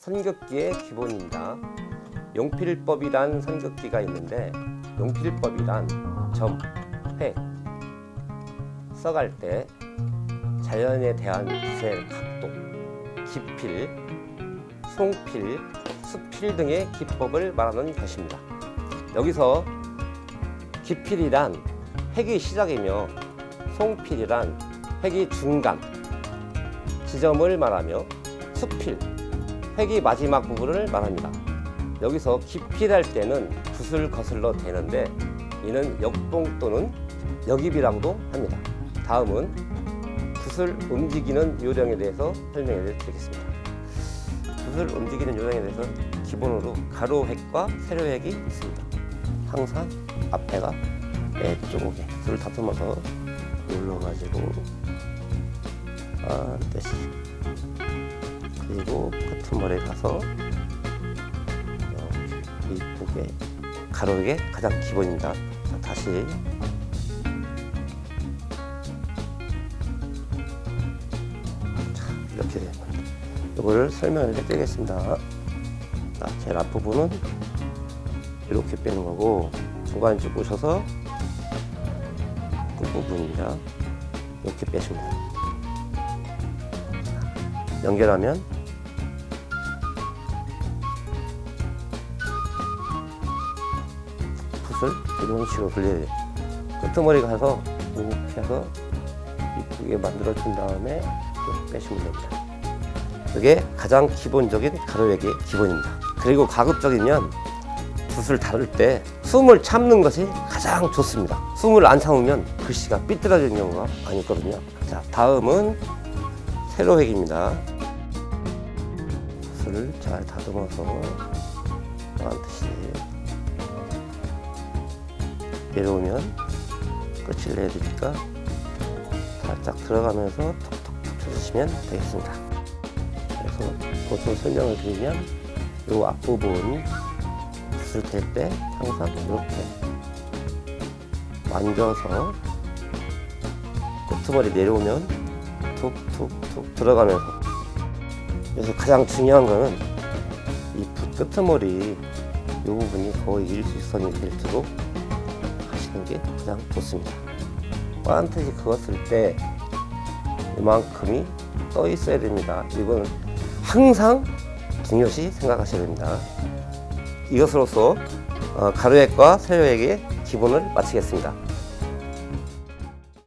선긋기의 기본입니다. 용필법이란 선긋기가 있는데 용필법이란 점, 획, 써갈 때 자연에 대한 붓의 각도, 기필, 송필, 수필 등의 기법을 말하는 것입니다. 여기서 기필이란 획이 시작이며 송필이란 획이 중간 지점을 말하며 수필 획이 마지막 부분을 말합니다. 여기서 기필할 때는 붓을 거슬러 대는데 이는 역봉 또는 역입이라고도 합니다. 다음은 붓을 움직이는 요령에 대해서 설명해 드리겠습니다. 붓을 움직이는 요령에 대해서 기본으로 가로획과 세로획이 있습니다. 항상 앞에가 내쪽에 붓을 다듬어서 눌러가지고 반드시 그리고 끝머리에 가서 이렇게 이쁘게 가로획이 가장 기본입니다. 자, 다시 자, 이렇게 되면 이거를 설명을 해드리겠습니다. 자, 제일 앞부분은 이렇게 빼는 거고 중간에 쭉 오셔서 끝부분입니다. 이렇게 빼줍니다. 자, 연결하면 붓을 이런 식으로 돌려야 돼요. 끄트머리 가서 이렇게 해서 이쁘게 만들어준 다음에 이렇게 빼시면 됩니다. 이게 가장 기본적인 가로획의 기본입니다. 그리고 가급적이면 붓을 다룰 때 숨을 참는 것이 가장 좋습니다. 숨을 안 참으면 글씨가 삐뚤어지는 경우가 많이 있거든요. 자, 다음은 세로획입니다. 붓을 잘 다듬어서 반드시 내려오면 끝을 내야 되니까 살짝 들어가면서 톡톡톡 쳐주시면 되겠습니다. 그래서 보통 설명을 드리면 이 앞부분 붓을 댈때 항상 이렇게 만져서 끄트머리 내려오면 툭툭툭 들어가면서 그래서 가장 중요한 거는 이붓 끄트머리 이 부분이 거의 일직선이 되도록 하시는 게 가장 좋습니다. 반드시 그었을 때 이만큼이 떠 있어야 됩니다. 이건 항상 중요시 생각하셔야 됩니다. 이것으로서 어, 가로획과 세로획의 기본을 마치겠습니다.